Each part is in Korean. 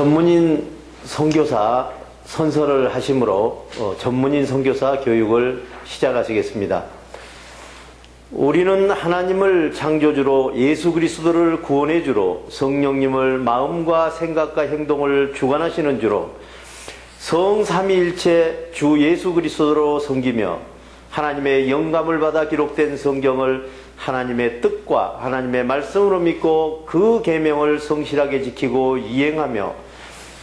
전문인 선교사 선서를 하심으로 어, 전문인 선교사 교육을 시작하시겠습니다. 우리는 하나님을 창조주로 예수 그리스도를 구원해 주로 성령님을 마음과 생각과 행동을 주관하시는 주로 성삼위일체 주 예수 그리스도로 섬기며 하나님의 영감을 받아 기록된 성경을 하나님의 뜻과 하나님의 말씀으로 믿고 그 계명을 성실하게 지키고 이행하며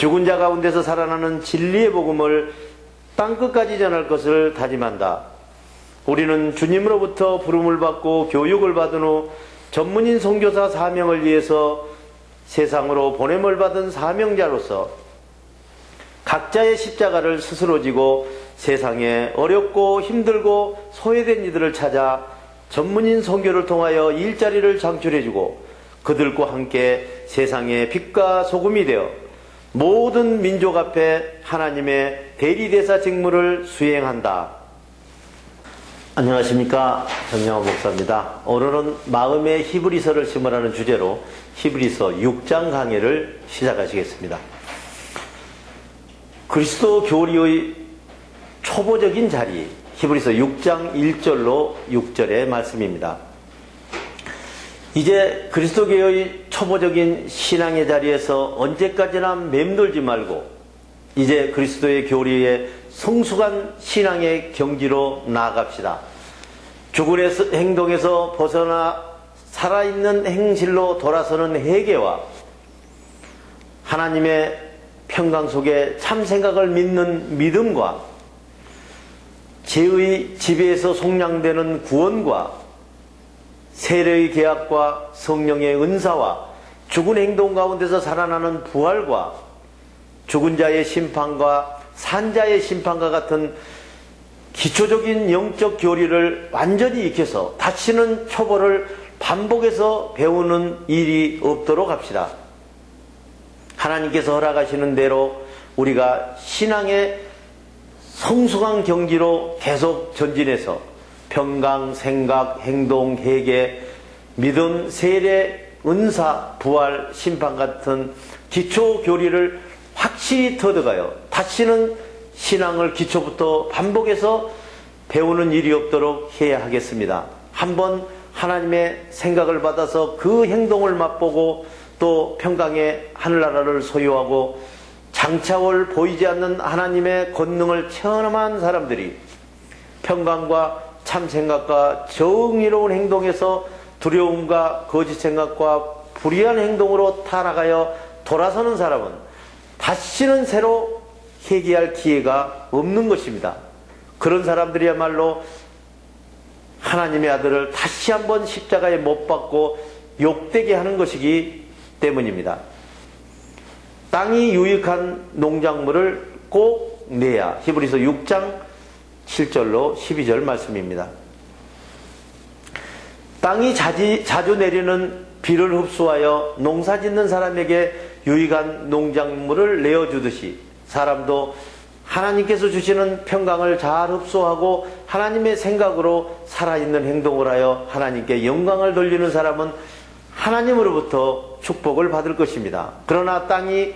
죽은 자 가운데서 살아나는 진리의 복음을 땅끝까지 전할 것을 다짐한다. 우리는 주님으로부터 부름을 받고 교육을 받은 후 전문인 선교사 사명을 위해서 세상으로 보냄을 받은 사명자로서 각자의 십자가를 스스로 지고 세상에 어렵고 힘들고 소외된 이들을 찾아 전문인 선교를 통하여 일자리를 창출해주고 그들과 함께 세상의 빛과 소금이 되어 모든 민족 앞에 하나님의 대리대사 직무를 수행한다. 안녕하십니까 정영호 목사입니다. 오늘은 마음의 히브리서를 심으라는 주제로 히브리서 6장 강의를 시작하시겠습니다. 그리스도 교리의 초보적인 자리 히브리서 6장 1절로 6절의 말씀입니다. 이제 그리스도교의 초보적인 신앙의 자리에서 언제까지나 맴돌지 말고 이제 그리스도의 교리에 성숙한 신앙의 경지로 나아갑시다. 죽은 행동에서 벗어나 살아있는 행실로 돌아서는 회개와 하나님의 평강 속에 참 생각을 믿는 믿음과 죄의 지배에서 속량되는 구원과 세례의 계약과 성령의 은사와 죽은 행동 가운데서 살아나는 부활과 죽은 자의 심판과 산자의 심판과 같은 기초적인 영적 교리를 완전히 익혀서 다시는 초보를 반복해서 배우는 일이 없도록 합시다. 하나님께서 허락하시는 대로 우리가 신앙의 성숙한 경지로 계속 전진해서 평강, 생각, 행동, 회개, 믿음, 세례, 은사, 부활, 심판 같은 기초 교리를 확실히 터득하여 다시는 신앙을 기초부터 반복해서 배우는 일이 없도록 해야 하겠습니다. 한번 하나님의 생각을 받아서 그 행동을 맛보고 또 평강의 하늘나라를 소유하고 장차올 보이지 않는 하나님의 권능을 체험한 사람들이 평강과 참 생각과 정의로운 행동에서 두려움과 거짓 생각과 불의한 행동으로 타락하여 돌아서는 사람은 다시는 새로 회개할 기회가 없는 것입니다. 그런 사람들이야말로 하나님의 아들을 다시 한번 십자가에 못 박고 욕되게 하는 것이기 때문입니다. 땅이 유익한 농작물을 꼭 내야 히브리서 6장 7절로 12절 말씀입니다. 땅이 자지, 자주 내리는 비를 흡수하여 농사 짓는 사람에게 유익한 농작물을 내어주듯이 사람도 하나님께서 주시는 평강을 잘 흡수하고 하나님의 생각으로 살아있는 행동을 하여 하나님께 영광을 돌리는 사람은 하나님으로부터 축복을 받을 것입니다. 그러나 땅이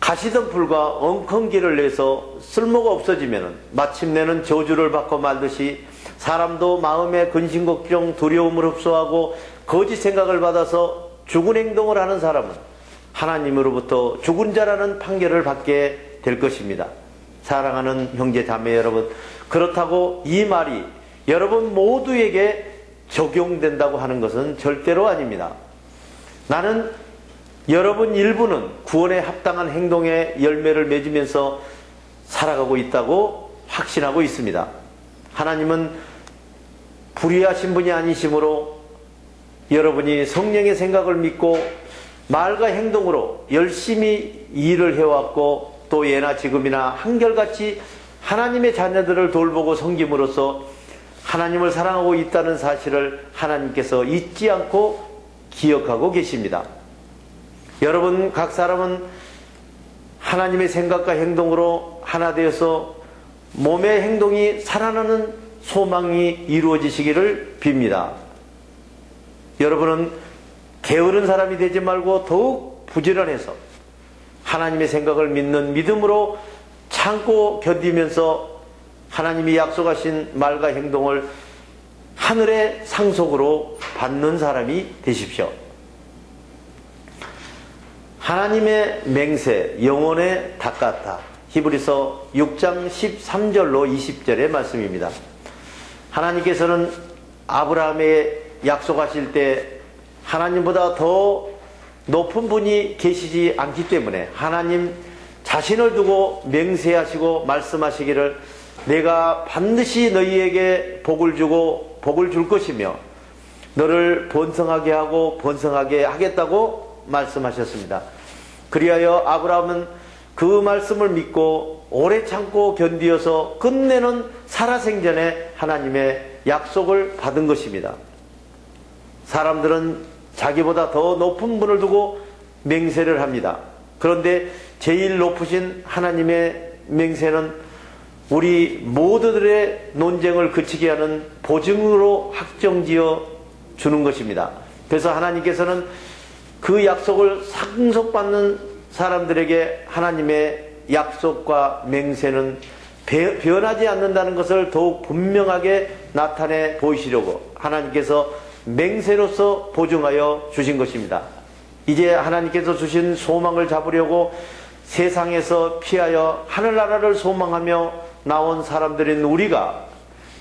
가시던 풀과 엉컹기를 내서 쓸모가 없어지면 마침내는 저주를 받고 말듯이 사람도 마음의 근심 걱정 두려움을 흡수하고 거짓 생각을 받아서 죽은 행동을 하는 사람은 하나님으로부터 죽은 자라는 판결을 받게 될 것입니다. 사랑하는 형제 자매 여러분 그렇다고 이 말이 여러분 모두에게 적용된다고 하는 것은 절대로 아닙니다. 나는 여러분 일부는 구원에 합당한 행동의 열매를 맺으면서 살아가고 있다고 확신하고 있습니다. 하나님은 불의하신 분이 아니시므로 여러분이 성령의 생각을 믿고 말과 행동으로 열심히 일을 해왔고 또 예나 지금이나 한결같이 하나님의 자녀들을 돌보고 섬김으로써 하나님을 사랑하고 있다는 사실을 하나님께서 잊지 않고 기억하고 계십니다. 여러분 각 사람은 하나님의 생각과 행동으로 하나 되어서 몸의 행동이 살아나는 소망이 이루어지시기를 빕니다. 여러분은 게으른 사람이 되지 말고 더욱 부지런해서 하나님의 생각을 믿는 믿음으로 참고 견디면서 하나님이 약속하신 말과 행동을 하늘의 상속으로 받는 사람이 되십시오. 하나님의 맹세, 영혼의 닦았다. 히브리서 6장 13절로 20절의 말씀입니다. 하나님께서는 아브라함의 약속하실 때 하나님보다 더 높은 분이 계시지 않기 때문에 하나님 자신을 두고 맹세하시고 말씀하시기를 내가 반드시 너희에게 복을 주고 복을 줄 것이며 너를 번성하게 하고 번성하게 하겠다고 말씀하셨습니다. 그리하여 아브라함은 그 말씀을 믿고 오래 참고 견디어서 끝내는 살아생전에 하나님의 약속을 받은 것입니다. 사람들은 자기보다 더 높은 분을 두고 맹세를 합니다. 그런데 제일 높으신 하나님의 맹세는 우리 모두들의 논쟁을 그치게 하는 보증으로 확정지어 주는 것입니다. 그래서 하나님께서는 그 약속을 상속받는 사람들에게 하나님의 약속과 맹세는 변하지 않는다는 것을 더욱 분명하게 나타내 보이시려고 하나님께서 맹세로서 보증하여 주신 것입니다. 이제 하나님께서 주신 소망을 잡으려고 세상에서 피하여 하늘나라를 소망하며 나온 사람들인 우리가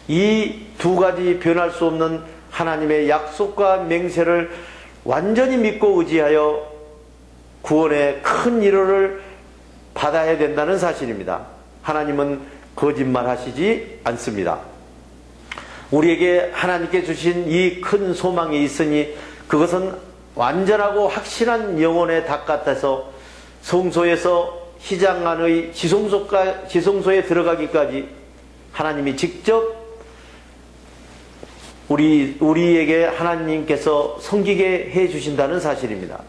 이 두 가지 변할 수 없는 하나님의 약속과 맹세를 완전히 믿고 의지하여 구원의 큰 일호를 받아야 된다는 사실입니다. 하나님은 거짓말 하시지 않습니다. 우리에게 하나님께 주신 이 큰 소망이 있으니 그것은 완전하고 확실한 영혼의 닭 같아서 성소에서 희장 안의 지성소가, 지성소에 들어가기까지 하나님이 직접 우리, 우리에게 하나님께서 섬기게 해 주신다는 사실입니다.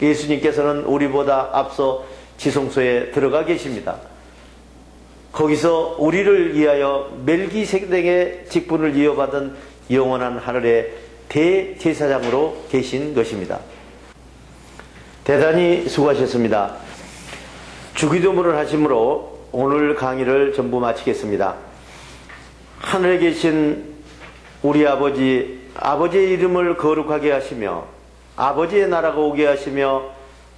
예수님께서는 우리보다 앞서 지성소에 들어가 계십니다. 거기서 우리를 위하여 멜기세덱의 직분을 이어받은 영원한 하늘의 대제사장으로 계신 것입니다. 대단히 수고하셨습니다. 주기도문을 하심으로 오늘 강의를 전부 마치겠습니다. 하늘에 계신 우리 아버지, 아버지의 이름을 거룩하게 하시며 아버지의 나라가 오게 하시며